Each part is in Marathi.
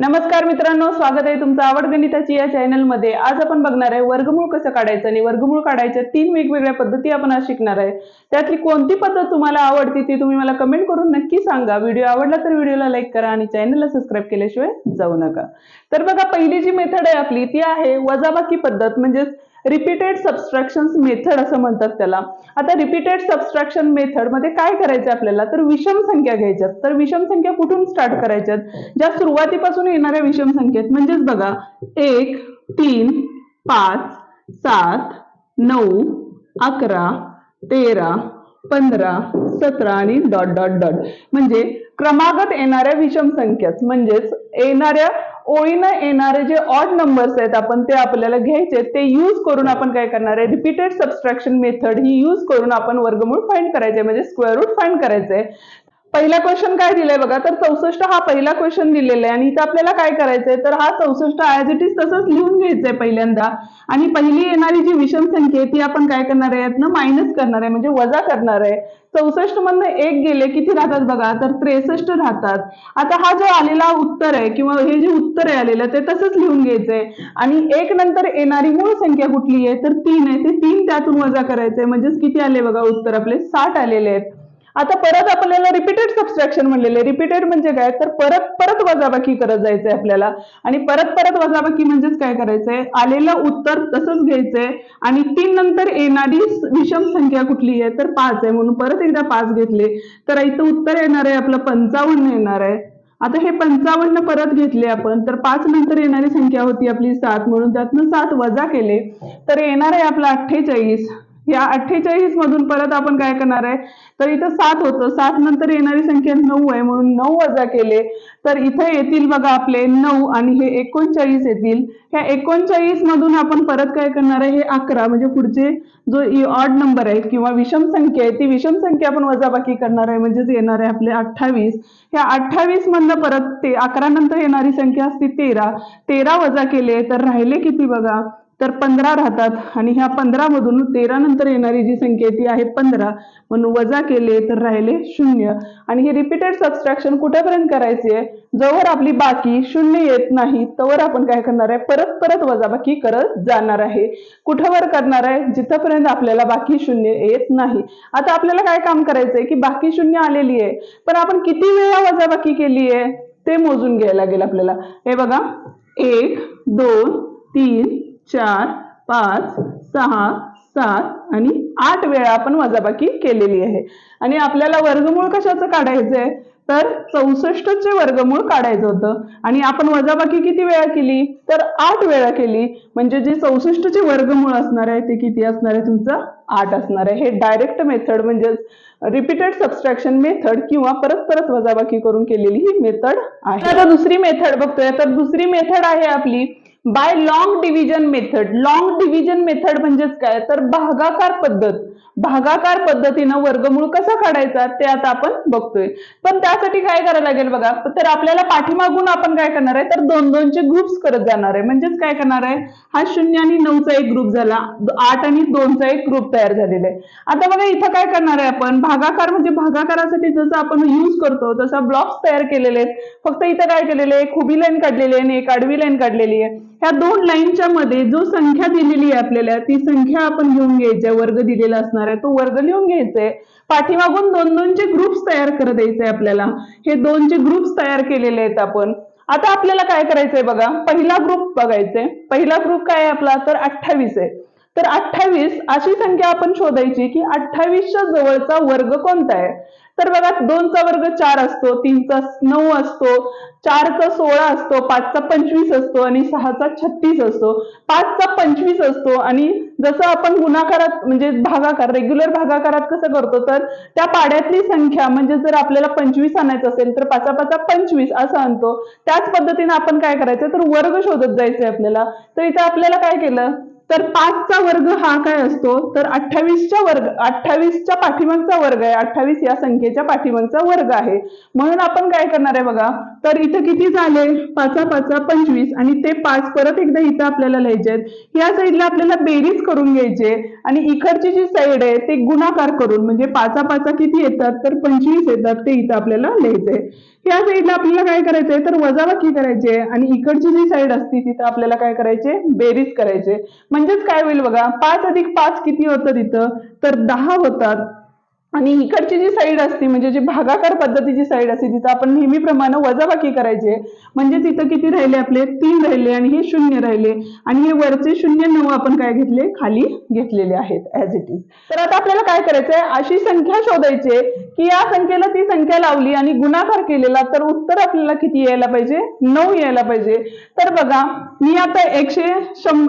नमस्कार मित्रांनो स्वागत आहे तुमचं आवड गणिताची या चॅनलमध्ये. आज आपण बघणार आहे वर्गमूळ कसं काढायचं आणि वर्गमूळ काढायच्या तीन वेगवेगळ्या पद्धती आपण आज शिकणार आहे. त्यातली कोणती पद्धत तुम्हाला आवडती ती तुम्ही मला कमेंट करून नक्की सांगा. व्हिडिओ आवडला तर व्हिडिओला लाईक करा आणि चॅनलला सबस्क्राईब केल्याशिवाय जाऊ नका. तर बघा पहिली जी मेथड आहे आपली ती आहे वजाबाकी पद्धत. म्हणजेच रिपीटेड सबस्ट्रॅक्शन मेथड असं म्हणतात त्याला. आता रिपीटेड सबस्ट्रॅक्शन मेथडमध्ये काय करायचं आपल्याला? तर विषम संख्या घ्यायच्यात तर विषम संख्या कुठून स्टार्ट करायच्यात ज्या सुरुवातीपासून येणाऱ्या विषम संख्येत. म्हणजेच बघा एक तीन पाच सात नऊ अकरा तेरा पंधरा सतरा आणि डॉट डॉट डॉट. म्हणजे क्रमागत येणाऱ्या विषम संख्याच म्हणजेच येणाऱ्या ओळीनं येणारे जे ऑड नंबर्स आहेत आपण ते आपल्याला घ्यायचे ते यूज करून आपण काय करणार आहे? रिपीटेड सबस्ट्रॅक्शन मेथड ही यूज करून आपण वर्गमूळ फाइंड करायचे म्हणजे स्क्वेअर रूट फाइंड करायचंय पहिला क्वेश्चन काय दिलाय बघा? तर चौसष्ट हा पहिला क्वेश्चन दिलेला आहे. आणि इथं आपल्याला काय करायचंय? तर हा चौसष्ट ॲज इट इज तसंच लिहून घ्यायचंय पहिल्यांदा. आणि पहिली येणारी जी विषम संख्या आहे ती आपण काय करणार आहे? यातनं मायनस करणार आहे. म्हणजे वजा करणार आहे. चौसष्ट मधनं एक गेले किती राहतात बघा? तर त्रेसष्ट राहतात. आता हा जो आलेला उत्तर आहे किंवा हे जे उत्तर आहे आलेलं ते तसंच लिहून घ्यायचंय. आणि एक नंतर येणारी मूळ संख्या कुठली आहे? तर तीन आहे. ते तीन त्यातून वजा करायचंय. म्हणजेच किती आले बघा? उत्तर आपले साठ आलेले आहेत. आता परत आपल्याला रिपीटेड सबस्ट्रॅक्शन म्हणलेले. रिपीटेड म्हणजे काय? तर परत परत वजाबाकी करत जायचंय आपल्याला. आणि परत परत वजाबाकी म्हणजेच काय करायचंय? आलेलं उत्तर तसंच घ्यायचंय. आणि तीन नंतर येणारी विषम संख्या कुठली आहे? तर पाच आहे. म्हणून परत एकदा पाच घेतले. तर इथं उत्तर येणार आहे. आपलं पंचावन्न येणार आहे. आता हे पंचावन्न परत घेतले आपण. तर पाच नंतर येणारी संख्या होती आपली सात. म्हणून त्यातनं सात वजा केले. तर येणार आहे आपलं अठ्ठेचाळीस. या अठ्ठेचाळीस मधून परत आपण काय करणार आहे? तर इथं सात होतं. सात नंतर येणारी संख्या नऊ आहे. म्हणून नऊ वजा केले तर इथं येतील बघा आपले नऊ आणि हे एकोणचाळीस येतील. ह्या एकोणचाळीस मधून आपण परत काय करणार आहे? हे अकरा. म्हणजे पुढचे जो ऑड नंबर आहे किंवा विषम संख्या आहे ती विषम संख्या आपण वजाबाकी करणार आहे. म्हणजेच येणार आहे आपले अठ्ठावीस. ह्या अठ्ठावीस मधनं परत ते अकरा नंतर येणारी संख्या असते तेरा. तेरा वजा केले तर राहिले किती बघा? तर पंधरा राहतात आणि ह्या पंधरा मधून तेरा नंतर येणारी जी संख्या आहे ती आहे पंधरा. म्हणून वजा केले तर राहिले शून्य. आणि हे रिपीटेड सबस्ट्रॅक्शन कुठेपर्यंत करायचे? आहे जोवर आपली बाकी शून्य येत नाही तवर आपण काय करणार आहे? परत परत वजाबाकी करत जाणार आहे. कुठवर करणार आहे? जिथपर्यंत आपल्याला बाकी शून्य येत नाही. आता आपल्याला काय काम करायचंय? की बाकी शून्य आलेली आहे. पण आपण किती वेळा वजाबाकी केली आहे? ते मोजून घ्यायला लागेल आपल्याला. हे बघा. एक दोन तीन चार पाच सहा सात आणि आठ वेळा आपण वजाबाकी केलेली आहे. आणि आपल्याला वर्गमूळ कशाचं काढायचंय? तर चौसष्टचे वर्गमूळ काढायचं होतं. आणि आपण वजाबाकी किती वेळा केली? तर आठ वेळा केली. म्हणजे जे चौसष्टचे वर्गमूळ असणार आहे ते किती असणार आहे? तुमचं आठ असणार आहे. हे डायरेक्ट मेथड म्हणजेच रिपीटेड सबस्ट्रॅक्शन मेथड किंवा परत परत वजाबाकी करून केलेली ही मेथड आहे. आता दुसरी मेथड बघतोय. तर दुसरी मेथड आहे आपली by long division method long division method म्हणजेच काय? तर भागाकार पद्धत. भागाकार पद्धतीनं वर्गमूळ कसा काढायचा? ते आता आपण बघतोय. पण त्यासाठी काय करायला लागेल बघा? तर आपल्याला पाठीमागून आपण काय करणार आहे? तर दोन दोनचे ग्रुप्स करत जाणार आहे. म्हणजेच काय करणार आहे? हा शून्य आणि नऊचा एक ग्रुप झाला. आठ आणि दोनचा एक ग्रुप तयार झालेला आहे. आता बघा इथं काय करणार आहे आपण? भागाकार म्हणजे भागाकारासाठी जसं आपण यूज करतो तसा ब्लॉक्स तयार केलेले आहेत. फक्त इथं काय केलेले आहे? एक उभी लाईन काढलेली आहे आणि एक आडवी लाईन काढलेली आहे. ह्या दोन लाईनच्या मध्ये जो संख्या दिलेली आहे आपल्याला ती संख्या आपण घेऊन घ्यायच्या वर्ग दिलेला असणार आहे. तो वर्ग लिहून घ्यायचा आहे पाठीमागून दोन दोनचे ग्रुप्स तयार करत द्यायचे आपल्याला. हे दोनचे ग्रुप्स तयार केलेले आहेत आपण. आता आपल्याला काय करायचंय बघा? पहिला ग्रुप बघायचंय. पहिला ग्रुप काय आहे आपला? तर अठ्ठावीस आहे. तर अठ्ठावीस अशी संख्या आपण शोधायची की अठ्ठावीसच्या जवळचा वर्ग कोणता आहे? तर बघा दोनचा वर्ग चार असतो तीनचा नऊ असतो चारचा सोळा असतो पाचचा पंचवीस असतो आणि सहाचा छत्तीस असतो. पाचचा पंचवीस असतो आणि जसं आपण गुणाकारात म्हणजे भागाकार रेग्युलर भागाकारात कसं करतो तर त्या पाड्यातली संख्या म्हणजे जर आपल्याला पंचवीस आणायचं असेल तर पाचा पाचा पंचवीस असं आणतो. त्याच पद्धतीने आपण काय करायचं तर वर्ग शोधत जायचंय आपल्याला. तर इथं आपल्याला काय केलं? तर पाचचा वर्ग हा काय असतो? तर अठ्ठावीसच्या वर्ग अठ्ठावीसच्या पाठीमागचा वर्ग आहे. अठ्ठावीस या संख्येच्या पाठीमागचा वर्ग आहे. म्हणून आपण काय करणार आहे बघा? तर इथं किती झाले? पाचा पाचा पंचवीस आणि ते पाच परत एकदा इथं आपल्याला लिहायचे आहेत. या साईडला आपल्याला बेरीज करून घ्यायचे आणि इकडची जी साईड आहे ते गुणाकार करून म्हणजे पाचा पाचा किती येतात? तर पंचवीस येतात. ते इथं आपल्याला लिहायचंय या साईडला आपल्याला काय करायचंय तर वजाबाकी करायचे आणि इकडची जी साईड असते तिथं आपल्याला काय करायचे? बेरीज करायचे म्हणजेच काय होईल बघा? पाच अधिक पाच किती होतं तिथं? तर दहा होतात. आणि इकडची जी साईड असते म्हणजे जी भागाकार पद्धतीची साईड असते तिथं आपण नेहमीप्रमाणे वजाबाकी करायचे. म्हणजे तिथं किती राहिले आपले? तीन राहिले आणि हे शून्य राहिले. आणि हे वरचे शून्य नऊ आपण काय घेतले? खाली घेतलेले आहेत ऍज इट इज तर आता आपल्याला काय करायचंय? अशी संख्या शोधायची की या संख्येला ती संख्या लावली आणि गुणाकार केलेला तर उत्तर आपल्याला किती यायला पाहिजे? नऊ यायला पाहिजे. तर बघा मी आता एकशे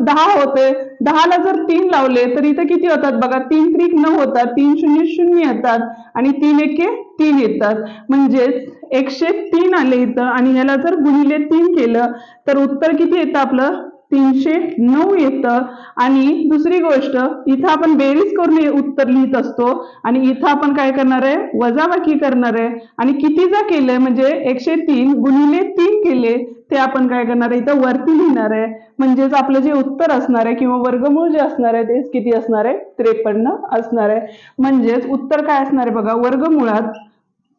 दहा होते. दहाला जर तीन लावले तर इथं किती होतात बघा? तीन त्रिक नऊ होतात तीन शून्य शून्य येतात आणि तीन एके तीन येतात. म्हणजेच एकशे तीन आले इथं आणि ह्याला जर गुणिले तीन केलं तर उत्तर किती येतं आपलं? तीनशे नऊ येतं. आणि दुसरी गोष्ट इथं आपण बेरीज करून उत्तर लिहित असतो. आणि इथं आपण काय करणार आहे? वजाबाकी करणार आहे. आणि कितीचा केलंय म्हणजे एकशे तीन गुणिले तीन केले ते आपण काय करणार आहे? इथं वरती लिहिणार आहे. म्हणजेच आपलं जे उत्तर असणार आहे किंवा वर्गमूळ जे असणार आहे ते किती असणार आहे? त्रेपन्न असणार आहे. म्हणजेच उत्तर काय असणार आहे बघा? वर्गमुळात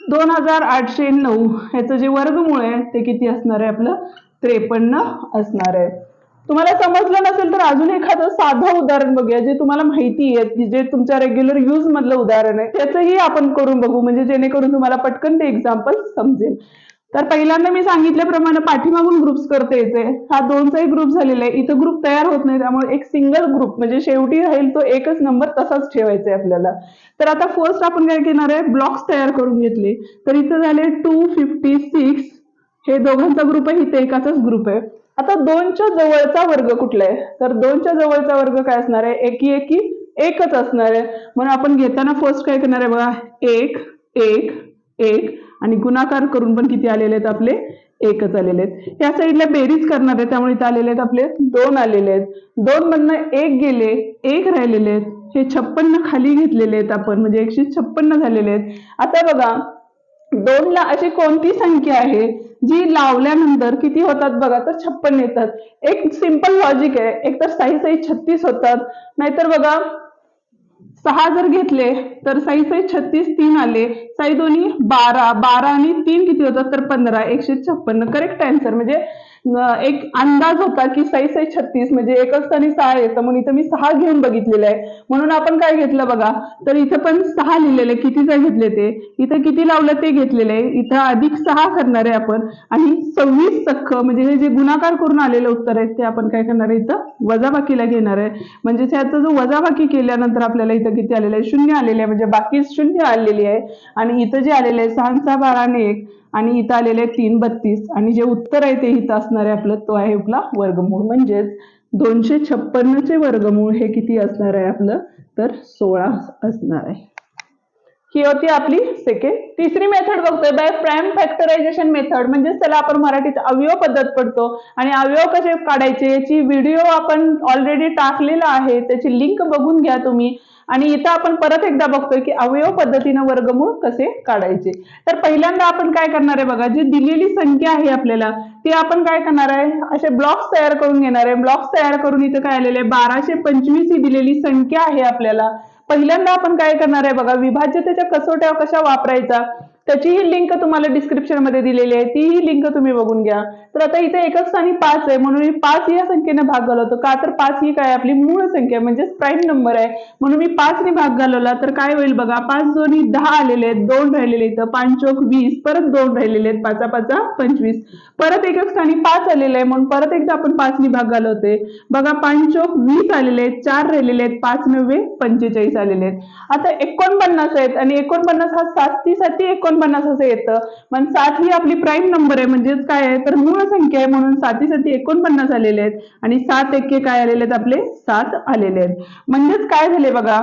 दोन हजार आठशे नऊ. ह्याचं जे वर्गमूळ आहे ते किती असणार आहे? आपलं त्रेपन्न असणार आहे. तुम्हाला समजलं नसेल तर अजून एखादं साधं उदाहरण बघूया जे तुम्हाला माहिती आहे जे तुमच्या रेग्युलर यूज मधलं उदाहरण आहे त्याचंही आपण करून बघू म्हणजे जेणेकरून तुम्हाला पटकन ते एक्झाम्पल समजेल. तर पहिल्यांदा मी सांगितल्याप्रमाणे पाठीमागून ग्रुप्स करता येते. हा दोनचाही ग्रुप झालेला आहे. इथं ग्रुप तयार होत नाही त्यामुळे एक सिंगल ग्रुप म्हणजे शेवटी राहील तो एकच नंबर तसाच ठेवायचा आहे आपल्याला. तर आता फर्स्ट आपण काय घेणार आहे? ब्लॉक्स तयार करून घेतले. तर इथं झाले टू फिफ्टी सिक्स हे दोघांचा ग्रुप आहे इथे एकाचाच ग्रुप आहे. आता दोनच्या जवळचा वर्ग कुठला आहे? तर दोनच्या जवळचा वर्ग काय असणार आहे? एकी एकी एकच असणार आहे. म्हणून आपण घेताना फर्स्ट काय करणार आहे बघा? एक एक एक. आणि गुणाकार करून पण किती आलेले आहेत आपले? एकच आलेले आहेत. या साईडला बेरीज करणार आहे. त्यामुळे इथे आलेले आहेत आपले दोन आलेले आहेत. दोन मधनं एक गेले एक राहिलेले आहेत. हे छप्पन्न खाली घेतलेले आहेत आपण. म्हणजे एकशे छप्पन्न झालेले आहेत. आता बघा दोनला अशी कोणती संख्या आहे? जी लावल्यानंतर किती होतात बघा तर छप्पन येतात. एक सिंपल लॉजिक आहे. एक तर साई साई छत्तीस होतात. नाहीतर बघा सहा जर घेतले तर साई साई छत्तीस तीन आले. साई दोन्ही बारा बारा आणि तीन किती होतात? तर पंधरा. एकशे छप्पन्न करेक्ट आन्सर म्हणजे एक अंदाज होता की साई साई छत्तीस म्हणजे एकच आणि सहा येतं म्हणून इथं मी सहा घेऊन बघितलेलं आहे. म्हणून आपण काय घेतलं बघा? तर इथं पण सहा लिहिलेलं आहे. कितीचा घेतले ते? इथं किती लावलं ते घेतलेलं आहे. इथं अधिक सहा करणार आहे आपण. आणि सव्वीस सख्ख म्हणजे हे जे गुणाकार करून आलेलं उत्तर आहे ते आपण काय करणार आहे? इथं वजाबाकीला घेणार आहे. म्हणजे त्याचा जो वजाबाकी केल्यानंतर आपल्याला इथं किती आलेलं आहे? शून्य आलेले आहे. म्हणजे बाकी शून्य आलेली आहे. आणि इथं जे आलेले आहे सहा सहा बाराने एक. आणि इथं आलेले आहे तीन बत्तीस. आणि जे उत्तर आहे ते इथं असणार आहे आपलं तो आहे आपला वर्गमूळ. म्हणजेच दोनशे छप्पन्नचे वर्गमूळ हे किती असणार आहे आपलं? तर सोळा असणार आहे. ही होती आपली सेकंड तिसरी मेथड बघतोय. बाय प्राईम फॅक्टरायझेशन मेथड म्हणजे त्याला आपण मराठीत अवयव पद्धत पडतो. आणि अवयव कसे काढायचे? याची व्हिडिओ आपण ऑलरेडी टाकलेला आहे. त्याची लिंक बघून घ्या तुम्ही. आणि इथं आपण परत एकदा बघतोय की अवयव पद्धतीनं वर्गमूळ कसे काढायचे. तर पहिल्यांदा आपण काय करणार आहे बघा जी दिलेली संख्या आहे आपल्याला ती आपण काय करणार आहे? असे ब्लॉक्स तयार करून घेणार आहे. ब्लॉक्स तयार करून इथं काय आलेले आहे? बाराशे पंचवीस ही दिलेली संख्या आहे आपल्याला. पहिल्यांदा आपण काय करणार आहे बघा विभाज्यतेच्या कसोट्या कशा वापरायचा त्याचीही लिंक तुम्हाला डिस्क्रिप्शनमध्ये दिलेली आहे. तीही लिंक तुम्ही बघून घ्या. तर आता इथे एकच स्थानी पाच आहे. म्हणून मी पाच या संख्येने भाग घालवतो. का तर पाच ही काय? आपली मूळ संख्या म्हणजेच प्राईम नंबर आहे. म्हणून मी पाचने भाग घालवला. तर काय होईल बघा? पाच दोन्ही दहा आलेले आहेत. दोन राहिलेले इथं. पाच चोक वीस. परत दोन राहिलेले आहेत. पाचा पाचा पंचवीस. परत एकच स्थानी पाच आलेले आहे म्हणून परत एकदा आपण पाचने भाग घालवते बघा पाच चोक वीस आलेले आहेत. चार राहिलेले आहेत. पाच नव्वे पंचेचाळीस आलेले आहेत. आता एकोणपन्नास आहेत. आणि एकोणपन्नास हा साततीसाठी एकोणपन्नास असं येतं. मग सात ही आपली प्राईम नंबर आहे. म्हणजेच काय आहे? तर मूळ संख्या आहे म्हणून सातीसाठी एकोणपन्नास आलेले आहेत. आणि सात एके काय आलेले आहेत? आपले सात आलेले आहेत. म्हणजेच काय झाले बघा?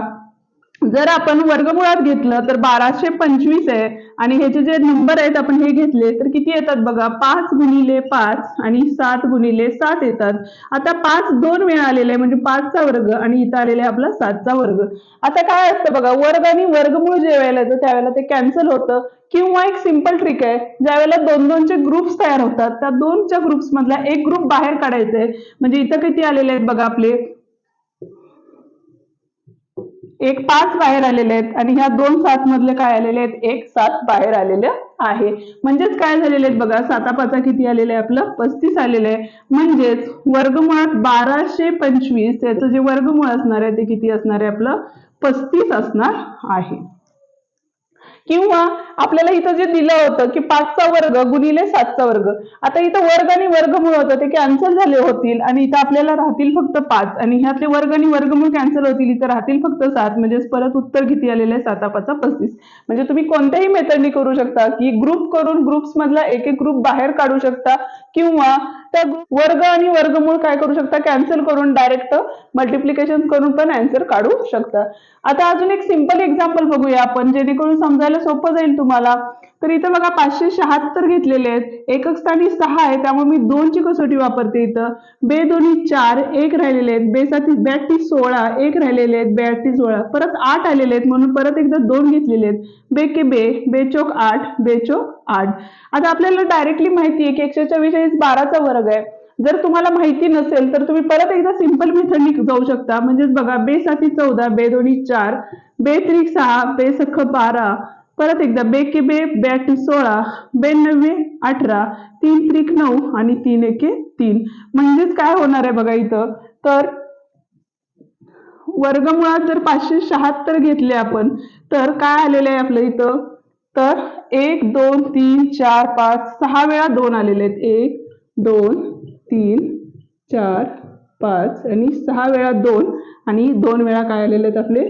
जर आपण वर्गमुळात घेतलं तर बाराशे पंचवीस आहे. आणि ह्याचे जे नंबर आहेत आपण हे घेतले तर किती येतात बघा? पाच गुणिले पाच आणि सात गुणिले सात येतात. आता पाच दोन वेळा आलेले आहे म्हणजे पाचचा वर्ग आणि इथं आलेला आहे आपला सातचा वर्ग. आता काय असतं बघा? वर्ग आणि वर्गमूळ जे वेळेला येतं त्यावेळेला ते कॅन्सल होतं. किंवा एक सिंपल ट्रिक आहे. ज्या वेळेला दोन दोनचे ग्रुप्स तयार होतात त्या दोनच्या ग्रुप्स मधला एक ग्रुप बाहेर काढायचा आहे म्हणजे इथं किती आलेले आहेत बघा आपले? एक पाच बाहेर आलेले आहेत आणि ह्या दोन सात मधले काय आलेले आहेत? एक सात बाहेर आलेले आहे. म्हणजेच काय झालेले आहेत बघा? साता पाचा किती आलेले आहे आपलं? पस्तीस आलेले आहे. म्हणजेच वर्गमुळात बाराशे पंचवीस याचं जे वर्गमूळ असणार आहे ते किती असणार आहे आपलं? पस्तीस असणार आहे. किंवा आपल्याला इथं जे दिलं होतं की पाचचा वर्ग गुणिले सातचा वर्ग आता इथं वर्ग आणि वर्गमूळ होतं ते कॅन्सल झाले होतील आणि इथं आपल्याला राहतील फक्त पाच. आणि ह्यातले वर्ग आणि वर्गमूळ कॅन्सल होतील इथं राहतील फक्त सात. म्हणजेच परत उत्तर किती आलेलं? आहे साता पाचा पस्तीस. म्हणजे तुम्ही कोणत्याही मेथडनी करू शकता की ग्रुप करून ग्रुप्स मधला एक एक ग्रुप बाहेर काढू शकता किंवा त्या वर्ग आणि वर्गमूळ काय करू शकता? कॅन्सल करून डायरेक्ट मल्टिप्लिकेशन करून पण आन्सर काढू शकता. आता अजून एक सिंपल एक्झाम्पल बघूया आपण जेणेकरून समजायला सोपं जाईल तुम्हाला. तर इथं बघा पाचशे शहात्तर घेतलेले आहेत. एकक स्थानी सहा आहे त्यामुळे मी दोनची कसोटी वापरते इथं. बे दोन्ही चार एक राहिलेले आहेत. बे साती ब्याटी सोळा एक राहिलेले आहेत. ब्याटी सोळा. परत आठ आलेले आहेत म्हणून परत एकदा दोन घेतलेले आहेत. बे के बे बेचोक आठ बेचोक आठ. आता आपल्याला डायरेक्टली माहिती आहे की एकशे चव्वेचाळीस बाराचा वर्ग आहे. जर तुम्हाला माहिती नसेल तर तुम्ही परत एकदा सिंपल मेथडनी जाऊ शकता. म्हणजेच बघा बे साठी चौदा बे दोन्ही चार बे त्रिक सहा बे सख बारा. परत एकदा बे के बे ब्याटी सोळा बे नव्वे अठरा तीन त्रिक नऊ आणि तीन एके तीन. म्हणजेच काय होणार आहे बघा इथं? तर वर्गमुळात जर पाचशे शहात्तर घेतले आपण तर काय आलेलं आहे आपलं इथं? तर एक दोन तीन चार पाच सहा वेळा दोन आलेले आहेत. एक दोन तीन चार पाच आणि सहा वेळा दोन. आणि दोन वेळा काय आलेले आहेत आपले?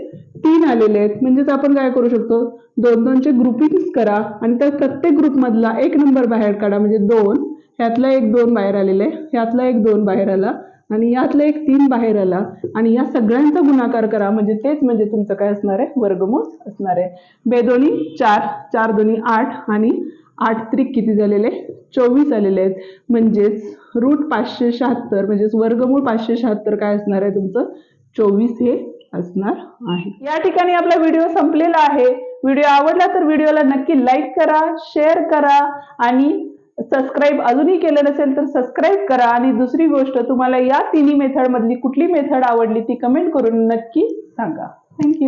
तीन आलेले आहेत. म्हणजेच आपण काय करू शकतो? दोन दोनचे ग्रुपिंग करा आणि त्या प्रत्येक ग्रुपमधला एक नंबर बाहेर काढा. म्हणजे दोन ह्यातला एक दोन बाहेर आलेले. ह्यातला एक दोन बाहेर आला. आणि यातलं एक तीन बाहेर आला. आणि या सगळ्यांचा गुणाकार करा. म्हणजे तेच म्हणजे तुमचं काय असणार आहे? वर्गमूळ असणार आहे. बेदोनी चार चार दोन्ही आठ आणि आठ त्रिक किती झालेले? चोवीस आलेले आहेत. म्हणजेच रूट पाचशे शहात्तर म्हणजेच वर्गमूळ पाचशे शहात्तर काय असणार आहे तुमचं? चोवीस हे असणार आहे. या ठिकाणी आपला व्हिडिओ संपलेला आहे. व्हिडिओ आवडला तर व्हिडिओला नक्की लाईक करा शेअर करा आणि सबस्क्राईब अजूनही केलं नसेल तर सबस्क्राईब करा. आणि दुसरी गोष्ट तुम्हाला या तिन्ही मेथडमधली कुठली मेथड आवडली ती कमेंट करून नक्की सांगा. थँक्यू